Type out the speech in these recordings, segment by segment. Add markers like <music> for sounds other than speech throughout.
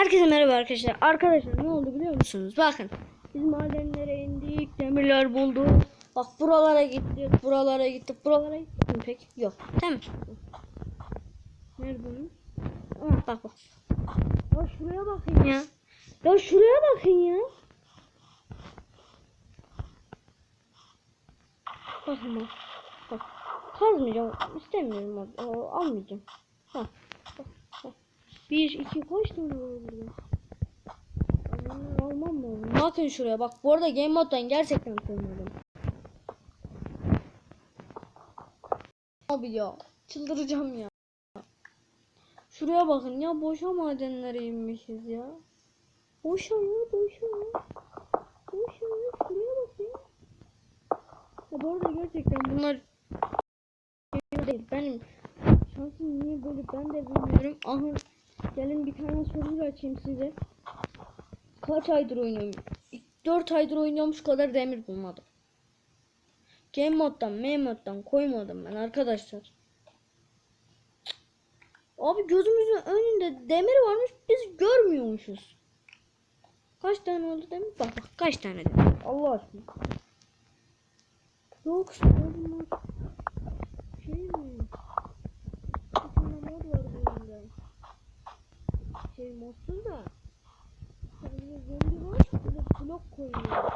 Herkese merhaba arkadaşlar. Arkadaşlar ne oldu biliyor musunuz? Bakın. Biz madenlere indik, demirler bulduk. Bak buralara gittik, buralara gittik, buralara gittik mi pek? Yok. Mi? Nerede bunun? Aa, bak bak. Ya şuraya bakın ya. Ya şuraya bakın ya. Bakın bak. Bak. Kazmayacağım. İstemiyorum Almayacağım. Bak. Bir, iki, kaç tane var burada? Almam onu? Bakın şuraya bak. Bu arada Game Mode'dan gerçekten sevmedim. Abi ya. Çıldıracağım ya. Şuraya bakın ya. Boşa madenlere inmişiz ya. Boşa ya. Boşa ya. Boşa ya. Şuraya bak ya. Bu arada gerçekten bunlar değil. Benim şansım niye böyle ben de bilmiyorum. Aha gelin bir tane soru açayım size. Kaç aydır oynuyorum? 4 aydır oynuyormuş kadar demir bulmadım. Game moddan, M moddan koymadım ben arkadaşlar. Abi gözümüzün önünde demir varmış biz görmüyormuşuz. Kaç tane oldu demir? Bak bak kaç tane demir. Allah aşkına. Yok işte bunlar şey mi? Bir tane mod var bunda. Şey modsuz da. Sadece zombi var. Bir de blok koyuyor.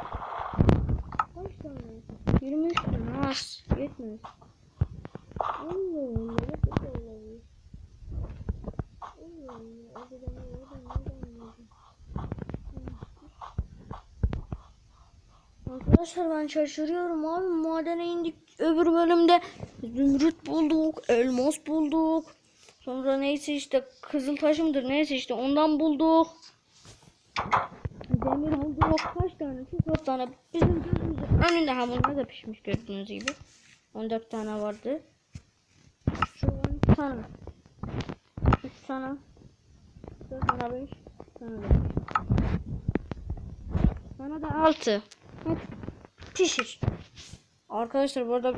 Kaç tane? 23 tane az. Yetmez. Allah Allah. Nasıl olabilir? Allah Allah. Acaba ne oradan nereden geldi? Arkadaşlar ben şaşırıyorum abi madene indik öbür bölümde zümrüt bulduk elmas bulduk sonra neyse işte kızıl taş mıdır? Neyse işte ondan bulduk. Demir bulduk kaç tane? Çok tane. Bizim gözümüzün önünde ha bunlar da pişmiş gördüğünüz gibi. 14 tane vardı. Şu 12 tane. 3 tane. 4 tane 5 tane bana da 6 Pişir. Arkadaşlar bu arada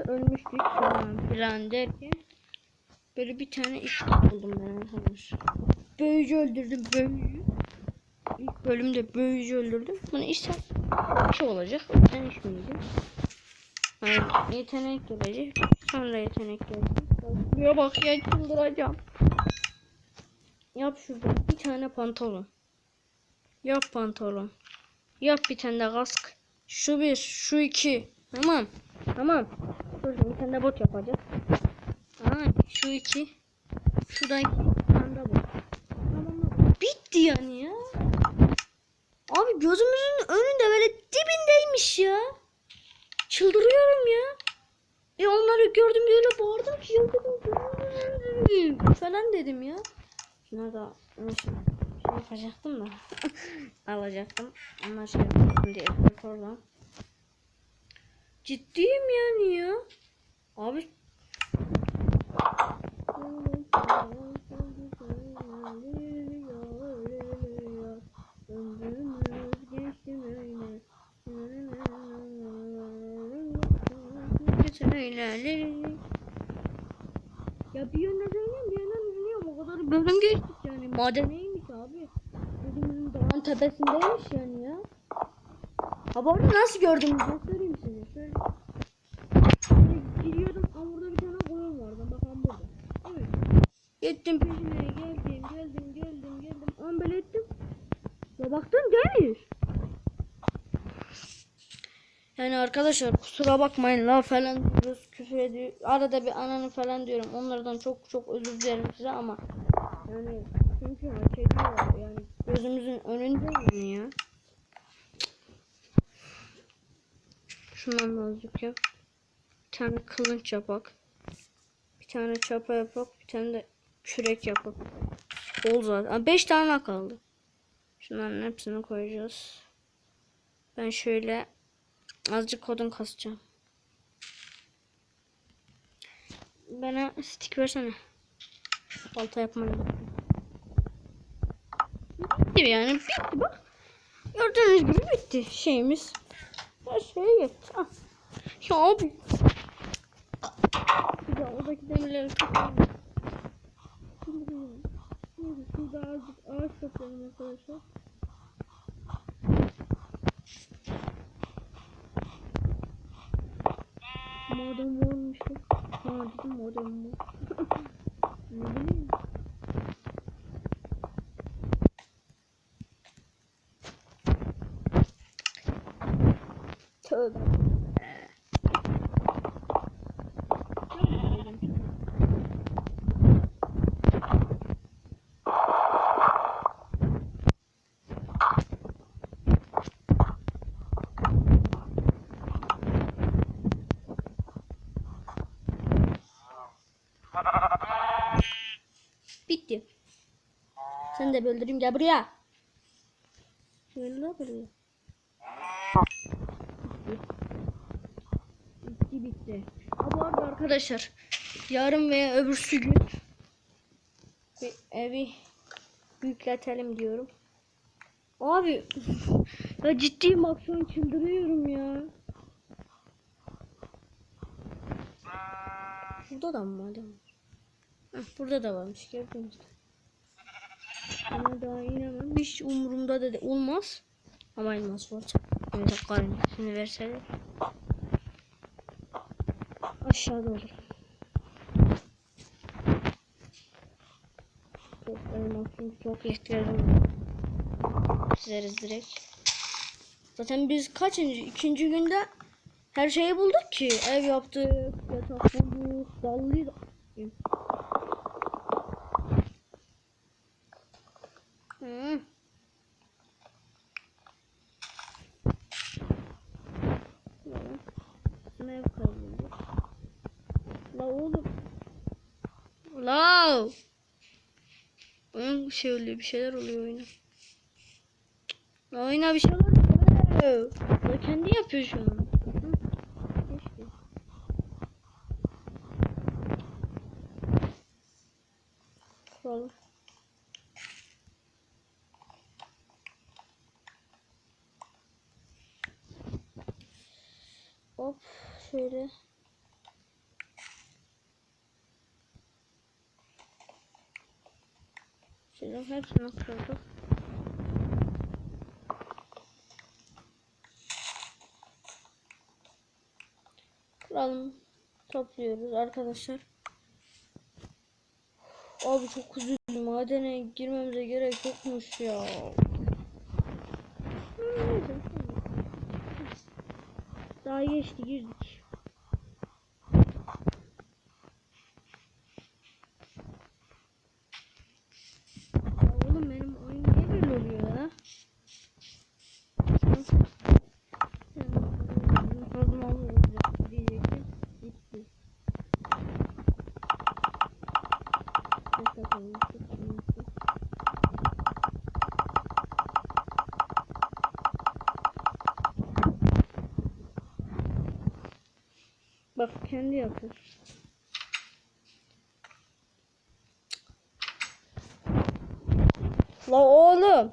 bölümlerde ölmüştük falan filan derken böyle bir tane iş buldum ben arkadaşlar. Büyücü öldürdüm büyücü. İlk bölümde büyücü öldürdüm. Bunu işte şey olacak. Yüzden içmeyeceğim. Yani yetenek gelecek. Sonra yetenek gelecek. Ya bak ya çıldıracağım. Yap şurada bir tane pantolon. Yap pantolon. Yap bir tane de kask. Şu bir, şu iki. Tamam. Tamam. Dur bir tane bot yapacağız. Aa, şu iki. Şu da iki. Bir tane de bot. Tamam. Bitti yani ya. Abi gözümüzün önünde böyle dibindeymiş ya. Çıldırıyorum ya. E onları gördüm diye öyle bağırdım ki yıldırım falan dedim ya. Şuna da şey yapacaktım da <laughs> alacaktım. Ama şey yapacaktım diye oradan. Ciddiyim yani ya. Abi. Ya bir yönden söyleyeyim bir yönden üzülüyorum. O kadar bölüm geçtik yani. Madeneymiş abi. Gözümüzün dağın tepesindeymiş yani ya. Ha bu arada nasıl gördünüz? Ben söyleyeyim size. Şöyle. Şöyle giriyordum ama burada bir tane koyun vardı. Bakın burada. Evet. Gittim peşine geldim geldim geldim geldim. Ambel ettim. Ya baktım değil. Yani arkadaşlar kusura bakmayın la falan diyoruz küfür ediyor. Arada bir ananı falan diyorum. Onlardan çok çok özür dilerim size ama yani çünkü hak ediyor yani gözümüzün önünde yani ya. Şundan da azıcık yap. Bir tane kılınç yapak. Bir tane çapa yapak. Bir tane de kürek yapak. Ol zaten. 5 tane kaldı. Şunların hepsini koyacağız. Ben şöyle Azıcık kodun kasacağım. Bana stick versene. Balta yapmayı. Bitti yani bitti bak. Gördüğünüz gibi bitti şeyimiz. Her şeye yetti. Ah. Ya abi. De oradaki demirleri kapayım. Arkadaşlar. Madem olmuştu. Ha dedim madem bu. ne bileyim. Tövbe. Sen de öldüreyim gel buraya. Şöyle ne buraya. Bitti bitti. Ha bu arada arkadaşlar yarın veya öbürsü gün bir evi yükletelim diyorum. Abi ya ciddiyim bak şu an çıldırıyorum ya. Burada da mı madem? Heh, burada da varmış gördünüz mü? Ama daha inemem. Hiç umurumda da olmaz. Ama elmas var. Evet karın şimdi verseler. Aşağıda olur. Çok elmas çünkü çok ihtiyacım var. Direkt. Zaten biz kaçıncı? ikinci günde her şeyi bulduk ki. Ev yaptık, yatak bulduk, dallıydı. Ne ev kayboldu? La oğlum. La. Oyun bir şey oluyor, bir şeyler oluyor oyuna. La oyuna bir şeyler oluyor. La kendi yapıyor şu an. Hop şöyle. Şöyle hepsini kırdık. Kuralım. Topluyoruz arkadaşlar. Abi çok üzüldüm. Madene girmemize gerek yokmuş ya. Neyse. Daha geçti girdik. Ya oğlum benim oyun niye böyle oluyor ya? Fazla olmayacak diyecektim. Gitti. Ses atalım, ses atalım, ses. Bak kendi yapıyor. La oğlum.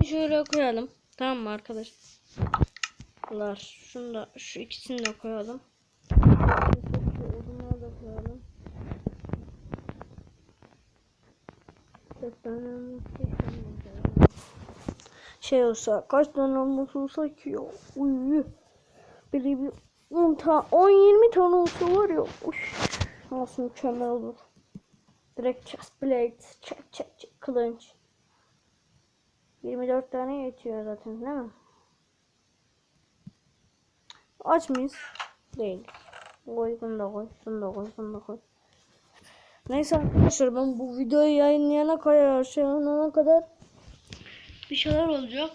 Bir şöyle koyalım. Tamam mı arkadaşlar? Şunu da şu ikisini de koyalım. Odunları da koyalım. Şey olsa kaç tane olmuş olsa ki ya. Uy. Böyle bir 10 tane 10-20 tane olsa var ya. Uş, nasıl mükemmel olur. Direkt chest plate, çek çek çek kılınç. 24 tane yetiyor zaten değil mi? Aç mıyız? Değil. Koy bunu da koy, bunu da koy, bunu da koy. Neyse arkadaşlar ben bu videoyu yayınlayana kadar, şey kadar bir şeyler olacak.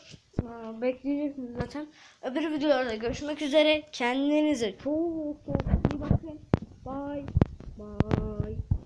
Bekleyeceksiniz zaten. Öbür videolarda görüşmek üzere. Kendinize çok çok iyi bakın. Bye. Bye.